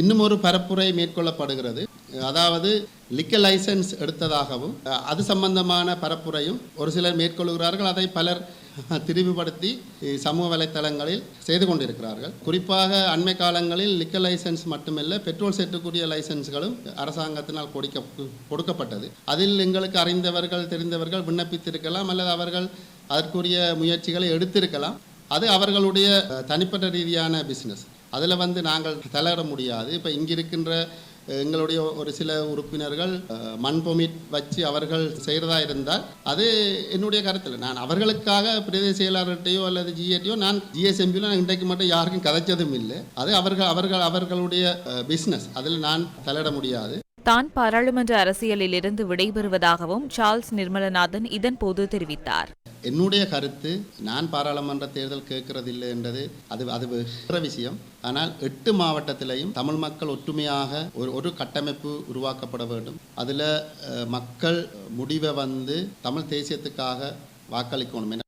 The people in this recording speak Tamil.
இன்னும் ஒரு பரப்புரை மேற்கொள்ளப்படுகிறது. அதாவது லிக்கல் லைசன்ஸ் எடுத்ததாகவும் அது சம்பந்தமான பரப்புரையும் ஒரு சிலர் மேற்கொள்கிறார்கள். அதை பலர் திரிவுபடுத்தி சமூக வலைத்தளங்களில் செய்து கொண்டிருக்கிறார்கள். குறிப்பாக அண்மை காலங்களில் லிக்கல் லைசன்ஸ் மட்டுமல்ல பெட்ரோல் செட்டுக்குரிய லைசன்ஸ்களும் அரசாங்கத்தினால் கொடுக்க கொடுக்கப்பட்டது. அதில் எங்களுக்கு அறிந்தவர்கள் தெரிந்தவர்கள் விண்ணப்பித்திருக்கலாம் அல்லது அவர்கள் அதற்குரிய முயற்சிகளை எடுத்திருக்கலாம். அது அவர்களுடைய தனிப்பட்ட ரீதியான பிஸ்னஸ் அதில் வந்து நாங்கள் தளர முடியாது. இப்போ இங்கே இருக்கின்ற எங்களுடைய ஒரு சில உறுப்பினர்கள் மண்பொமிட் வச்சு அவர்கள் செய்கிறதா இருந்தால் அது என்னுடைய கருத்தில். நான் அவர்களுக்காக பிரதேச செயலாளர்கிட்டையோ அல்லது ஜிஏடியோ நான் ஜிஎஸ்எம்பியில் நான் இன்றைக்கு மட்டும் யாருக்கும் கதைச்சதும் இல்லை. அது அவர்கள் அவர்கள் அவர்களுடைய பிஸ்னஸ் அதில் நான் தலையிட முடியாது. தான் பாராளுமன்ற அரசியலில் இருந்து விடைபெறுவதாகவும் சார்ல்ஸ் நிர்மலநாதன் இதன்போது தெரிவித்தார். என்னுடைய கருத்து நான் பாராளுமன்ற தேர்தல் கேட்கறதில்லை என்றது அது அது வேற விஷயம். ஆனால் எட்டு மாவட்டத்திலையும் தமிழ் மக்கள் ஒற்றுமையாக ஒரு ஒரு கட்டமைப்பு உருவாக்கப்பட வேண்டும். அதில் மக்கள் முடிவை வந்து தமிழ் தேசியத்துக்காக வாக்களிக்கணும்.